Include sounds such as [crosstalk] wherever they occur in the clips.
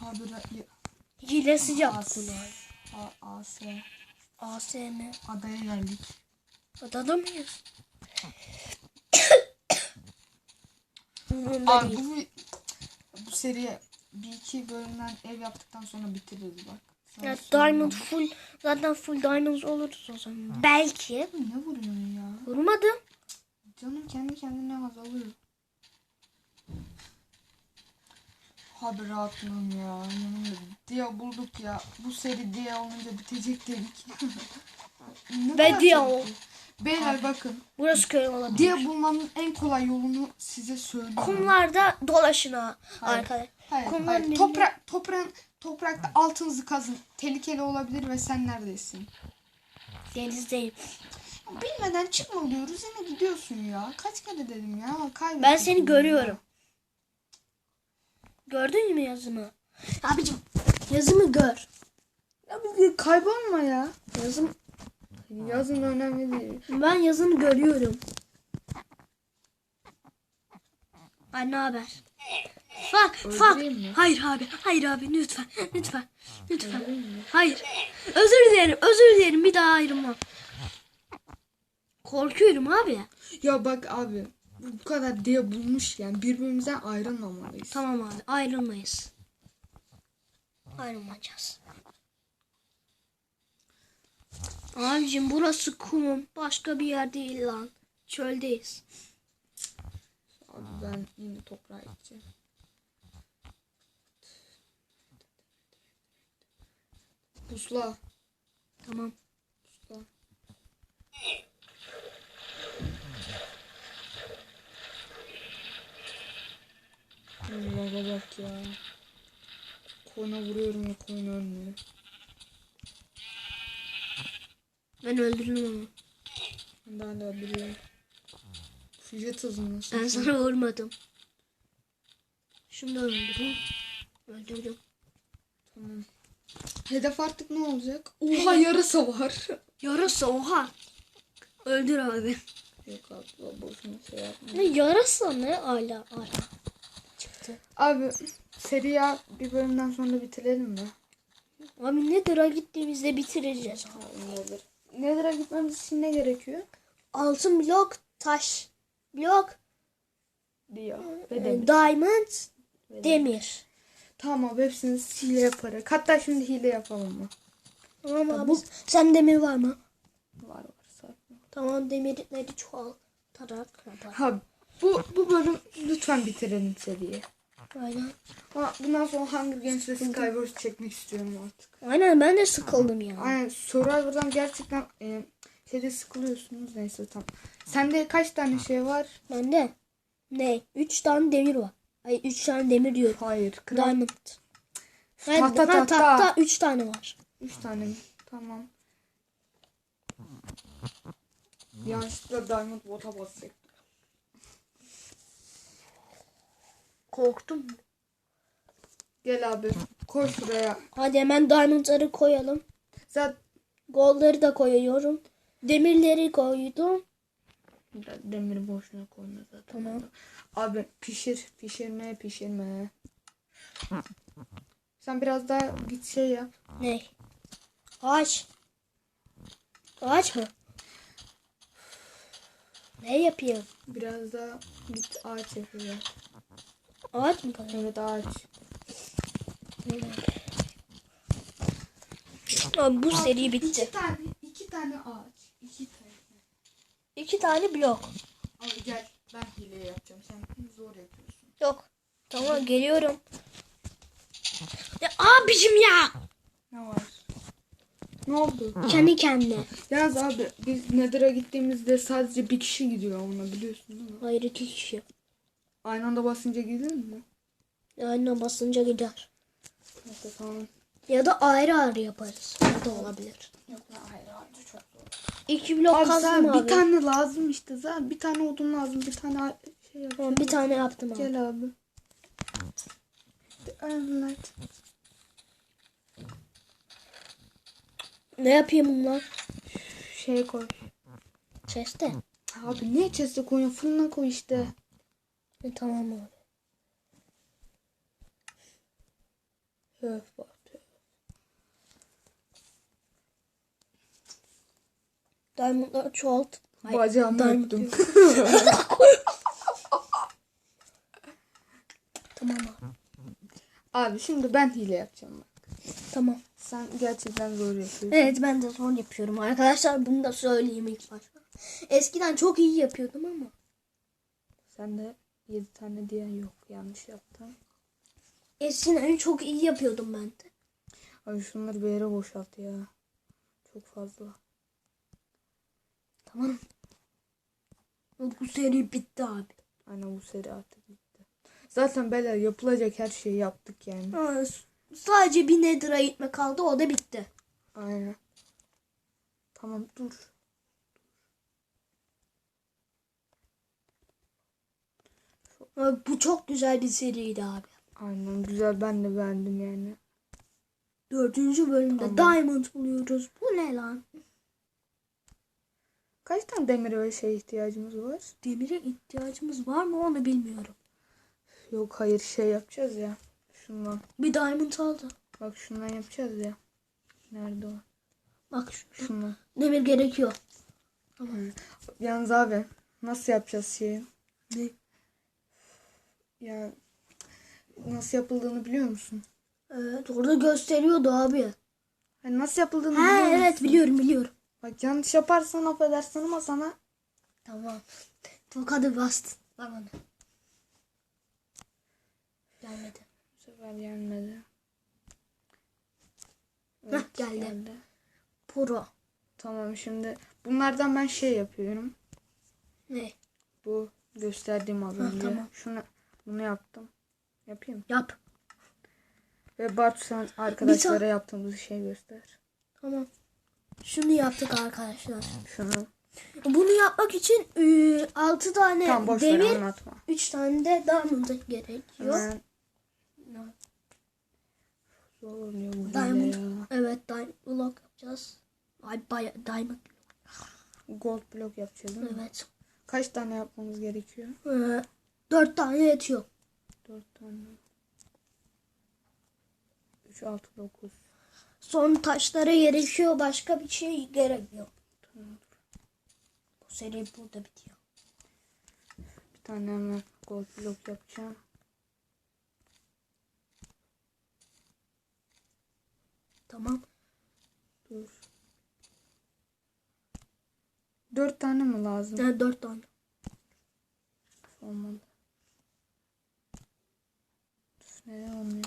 Habire Hilesiz yaptık As. AS ASM. adaya geldik. Adada mıyız? Umurumda Abi değil. bu, bu seriye bir iki bölümden ev yaptıktan sonra bitiririz bak. Sana Ya söyleyeyim diamond full zaten full diamonds oluruz o zaman. Belki. Ne vuruyorsun ya? Vurmadım. Canım kendi kendine azalıyor. Abi rahatlığım ya. Yanımda Dia bulduk ya. Bu seri Dia olunca bitecek dedik. [laughs] Ve çabuk ol-. Beyler bakın. Burası köy olabilir. Dia bulmanın en kolay yolunu size söylüyorum. Kumlarda dolaşın ha Hayır. arkadaş. Hayır, kumların hayır. Toprak, toprağın, toprakta altınızı kazın. Tehlikeli olabilir ve sen neredesin? Denizdeyim. Bilmeden çıkma diyoruz yine gidiyorsun ya. Kaç kere dedim ya. Kaybettin Ben seni ya. Gördün mü yazımı? Abicim yazımı gör. Ya bir kaybolma ya. Yazım Yazın önemli değil. ben yazını görüyorum. Ay ne haber? Öldüreyim mi? Hayır abi, hayır abi lütfen, lütfen, lütfen. Hayır. Özür dilerim, özür dilerim. Bir daha ayrılmam. Korkuyorum abi. Ya bak abi bu kadar diye bulmuş yani birbirimizden ayrılmamalıyız. Tamam abi, ayrılmayız. Ayrılmayacağız. Abicim burası kum. Başka bir yer değil lan. Çöldeyiz. Abi ben yine toprağa gideceğim. Pusla. Tamam. Ya. Koyuna vuruyorum ya koyun ölmüyor. Ben öldürdüm onu. Ben de hala duruyorum. Füjet hızındasın. Ben sana vurmadım. Şunu da öldüreyim. Öldürdüm. Tamam. Hedef artık ne olacak? Oha yarasa var. [laughs] Yarasa oha. Öldür abi. Yok abi boşuna şey yapma. Ne yarasa ne ala ala. Çıktı. Abi seriya bir bölümden sonra bitirelim mi? Abi Nether'a gittiğimizde bitireceğiz. Nedir? Nether'a gitmemiz için ne gerekiyor? Altın blok, taş blok, Diyor. e, diamond, demir. Tamam abi hepsini hile yaparak. Hatta şimdi hile yapalım mı? Tamam abi. Sen demir var mı? Var var sakin. Tamam demirleri çoğaltarak yapar. Ha bu bu bölüm lütfen bitirelim seriyi. Aynen. Ama bundan sonra Hunger Games ve Skywars çekmek istiyorum artık. Aynen ben de sıkıldım ya. Aynen Survivor'dan gerçekten e, şeyde sıkılıyorsunuz neyse tamam. Sende kaç tane şey var? Bende ne? Üç tane demir var. Ay üç tane demir diyorum. Hayır. Kral. Diamond. Hayır, Tahta, ha, tahta. tahta üç tane var. Üç tane mi? Tamam. Yanlışlıkla Diamond Bot'a basacak. Korktum. Gel abi. Koy şuraya. Hadi hemen diamondları koyalım. Zaten Goldları da koyuyorum. Demirleri koydum. demiri boşuna koyma zaten. Tamam. Abi pişir. Pişirme pişirme. Sen biraz daha git şey yap. Ne? Ağaç. Ağaç mı? Ne yapayım? Biraz daha git ağaç yapıyor. Ağaç mı kalıyor? Evet ağaç. Abi bu seri İki bitti. tane, iki tane ağaç. İki tane. İki tane blok. Abi gel. Ben hile yapacağım. Sen zor yapıyorsun. Yok. Tamam geliyorum. Ya abicim ya. Ne var? Ne oldu? Kendi kendine. Yalnız abi biz Nether'a gittiğimizde sadece bir kişi gidiyor ona biliyorsun değil mi? Hayır iki kişi. Aynı anda basınca gidilir mi? Aynen basınca gider. Neyse tamam. Ya da ayrı ayrı yaparız. O da olabilir. Yok hayır hayır çok zor. İki blok Abi kazdım sana abi. bir tane lazım işte zaten bir tane odun lazım bir tane şey yap. Tamam, bir tane yaptım abi. Gel abi. Evet. Ne yapayım bunlar? Şey koy. Chest'e. Abi ne chest'e koyuyorsun? Fırına koy işte. E, tamam abi. Öf Bartu. Diamond'ları çoğalt. Hayır, Bacağımı öptüm. [laughs] tamam abi. Abi şimdi ben hile yapacağım bak. Tamam. Sen gerçekten zor yapıyorsun. Evet ben de son yapıyorum. Arkadaşlar bunu da söyleyeyim ilk başta. Eskiden çok iyi yapıyordum ama. Sen de 7 tane diyen yok. Yanlış yaptın. Eskiden çok iyi yapıyordum ben de. Abi şunları bir yere boşalt ya. Çok fazla. Tamam. Bu seri bitti abi. Aynen bu seri artık bitti. Zaten beyler yapılacak her şeyi yaptık yani. S- sadece bir Nether'a gitme kaldı o da bitti. Aynen. Tamam dur. Bu çok güzel bir seriydi abi. Aynen güzel ben de beğendim yani. Dördüncü bölümde Tamam. Diamond buluyoruz. Bu ne lan? Kaç tane demir ve şey ihtiyacımız var? Demire ihtiyacımız var mı onu bilmiyorum. Yok hayır şey yapacağız ya. Şundan. Bir Diamond aldı. Bak şundan yapacağız ya. Nerede o? Bak şu, Şundan. demir gerekiyor. Yalnız abi nasıl yapacağız şeyi? Ne? Ya nasıl yapıldığını biliyor musun? Evet orada gösteriyordu abi. Hani nasıl yapıldığını Ha biliyor musun? evet biliyorum biliyorum. Bak yanlış yaparsan affedersin ama sana Tamam. Tokadı bastın bana. Gelmedi. bu sefer gelmedi. Heh, geldi. Pro. Tamam şimdi bunlardan ben şey yapıyorum. Ne? Bu gösterdiğim az önce. tamam. Şunu bunu yaptım. Yapayım. Yap. Ve Bartu sen arkadaşlara yaptığımız şey göster. Tamam. Şunu yaptık arkadaşlar. Şunu. Bunu yapmak için 6 tane Tamam boş demir, anlatma. 3 tane de diamond gerekiyor. Hemen Diamond. ya. Evet diamond block yapacağız. Ay baya diamond. Gold block yapacağız değil mi? Evet. Kaç tane yapmamız gerekiyor? 4 tane yetiyor. 4 tane. 3, 6, 9. Son taşlara gerekiyor. Başka bir şey gerekmiyor. Bu seri burada bitiyor. Bir tane hemen gold block yapacağım. Tamam. Dur. 4 tane mi lazım? Yani 4 tane. Olmadı. Neden olmuyor?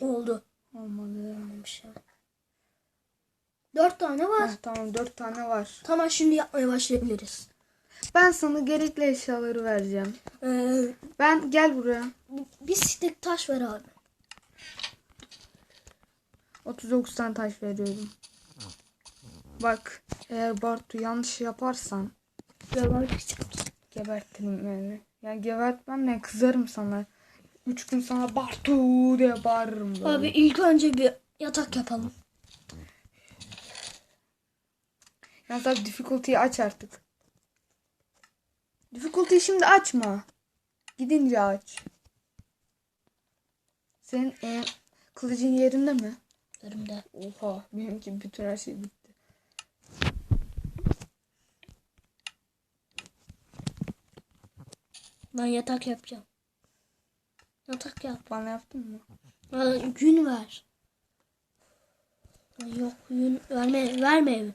Oldu. Olmadı. Olmuş ya. 4 tane var. Heh, tamam 4 tane var. Tamam şimdi yapmaya başlayabiliriz. Ben sana gerekli eşyaları vereceğim. Ee, Ben gel buraya. bir stik taş ver abi. 39 tane taş veriyorum. Bak eğer Bartu yanlış yaparsan gebertirim yani. Yani gebertmem ne kızarım sana. 3 gün sana Bartu diye bağırırım böyle. Abi ilk önce bir yatak yapalım. Ya tabii difficulty'yi aç artık. Difficulty'yi şimdi açma. Gidince aç. Senin e, kılıcın yerinde mi? Önümde. Oha benimki bütün her şey bitti. Ben yatak yapacağım. Yatak yap. Bana yaptın mı? Aa, gün ver. Yok gün verme verme.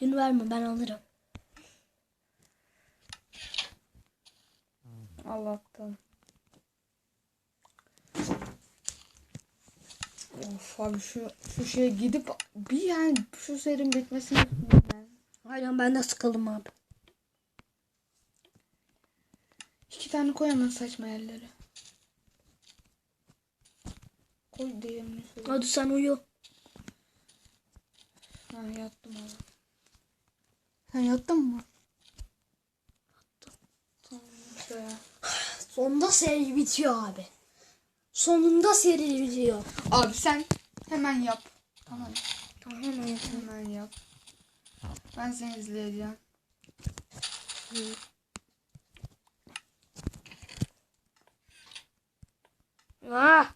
Gün verme ben alırım. Allah'tan. Of abi şu şu şeye gidip bir yani şu serinin bitmesini. Aynen ben de sıkıldım abi. İki tane koy hemen saçma yerlere. Koy diğerini şöyle. Hadi sen uyu. Ha yattım abi. Sen yattın mı? Yattım. Tamam işte ya. Sonunda seri bitiyor abi. Sonunda seri bitiyor. Abi sen hemen yap. Tamam. Tamam hemen yapalım. Hemen yap. Ben seni izleyeceğim. Ah.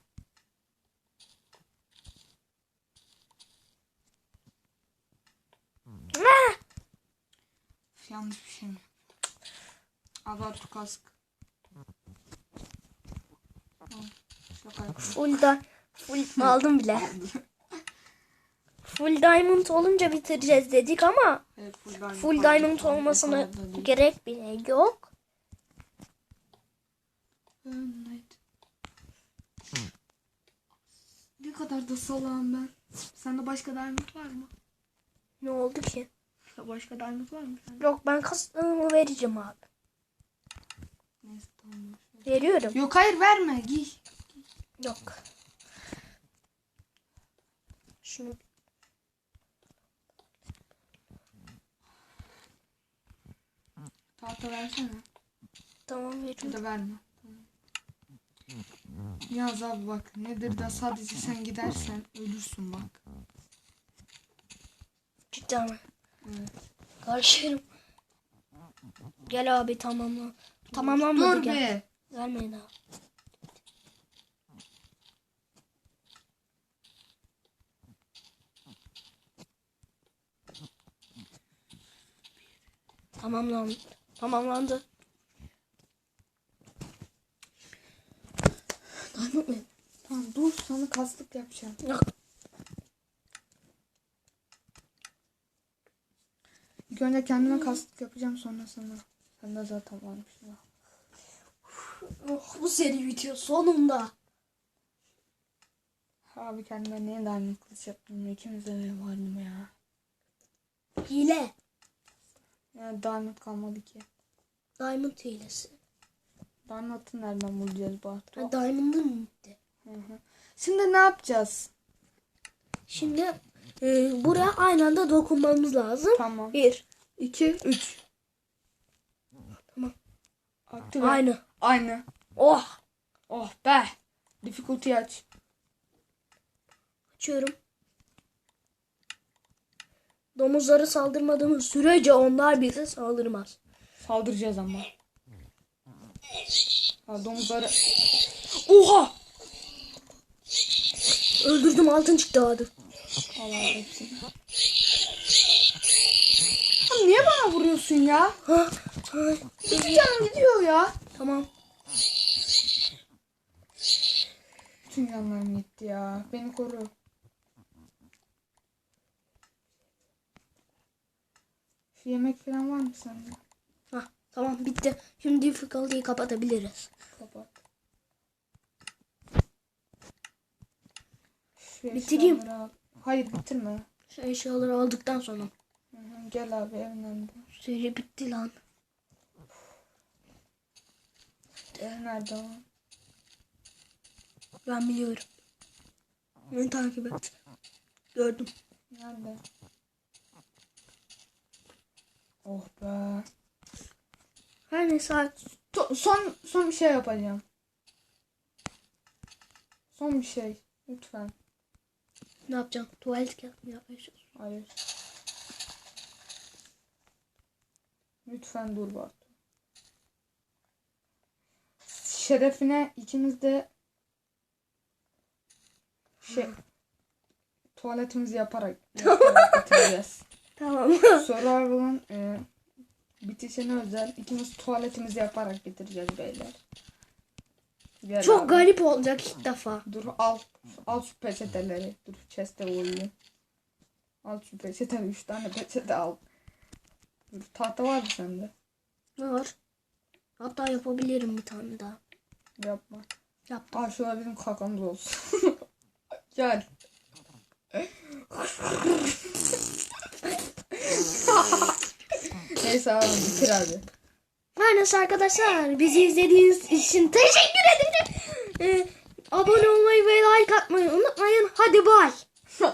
Ah. Yanlış bir şey mi? Abartı kask. Full da full aldım bile. Full diamond olunca bitireceğiz dedik ama Evet, full diamond, full diamond olmasına gerek bile yok. Evet. Ne kadar da salağım ben. Sende başka diamond var mı? Ne oldu ki? Ya başka diamond var mı sende? Yok ben kastımı vereceğim abi. Neyse tamam. Veriyorum. Yok hayır verme giy. Yok. Şunu Tahta versene. tamam Ya veriyorum. da verme. Yaz abi bak nedir de sadece sen gidersen ölürsün bak. Cidden mi? Evet. Karşıyım. Gel abi tamamla. Tamamlanmadı Dur gel. be. Vermeyin abi. Tamamlandı. Tamamlandı. Diamond mı? Tamam dur sana kastık yapacağım. Yok. İlk önce kendime kastık yapacağım sonra sana. Sende zaten varmış ya. Oh, bu seri bitiyor sonunda. Abi kendime niye diamond kılıç yaptım? İkimiz de benim halim ya. Hile. Yani diamond kalmadı ki. Diamond hilesi. Diamond'ı nereden bulacağız Bartu? Ha, Diamond'ın. Şimdi ne yapacağız? Şimdi e, buraya aynı anda dokunmamız lazım. Tamam. Bir. 2, 3. Tamam. Aktive. Aynı. Aynı. Oh. Oh be. Difficulty aç. Açıyorum. Domuzları saldırmadığımız sürece onlar bize saldırmaz. Saldıracağız ama. Ha, domuzları... Oha! Öldürdüm altın çıktı abi. Allah hepsini. Niye bana vuruyorsun ya? Bir canım gidiyor ya. tamam. Bütün canlarım gitti ya. Beni koru. Yemek falan var mı sende? Tamam bitti. Şimdi difficulty'yi kapatabiliriz. Kapat. Şu Bitireyim. al. Hayır bitirme. Şu eşyaları aldıktan sonra. Hı hı, Gel abi evin önünde. Seri bitti lan. Ev nerede o? Ben biliyorum. Beni takip et. Gördüm. Nerede? Oh be. Her neyse son son bir şey yapacağım. Son bir şey. Lütfen. Ne yapacağım? Tuvalet kağıt mı yapmaya çalışıyorum? Hayır. Lütfen dur bak. Şerefine ikimiz de şey tuvaletimizi yaparak [laughs] yaparak bitireceğiz. Tamam. Survival'ın e, bitişine özel ikimiz tuvaletimizi yaparak bitireceğiz beyler. Gel Çok abi. garip olacak ilk defa. Dur al. Al şu peçeteleri. Dur chest'e koyayım. Al şu peçeteleri. Üç tane peçete al. Dur tahta var mı sende? Var? Hatta yapabilirim bir tane daha. Yapma. Yaptım. Al şurada bizim kakamız olsun. [laughs] Gel. [laughs] [laughs] Neyse abi bitir hadi. Her neyse arkadaşlar bizi izlediğiniz için teşekkür ederim. Ee, abone olmayı ve like atmayı unutmayın. Hadi bay. [laughs]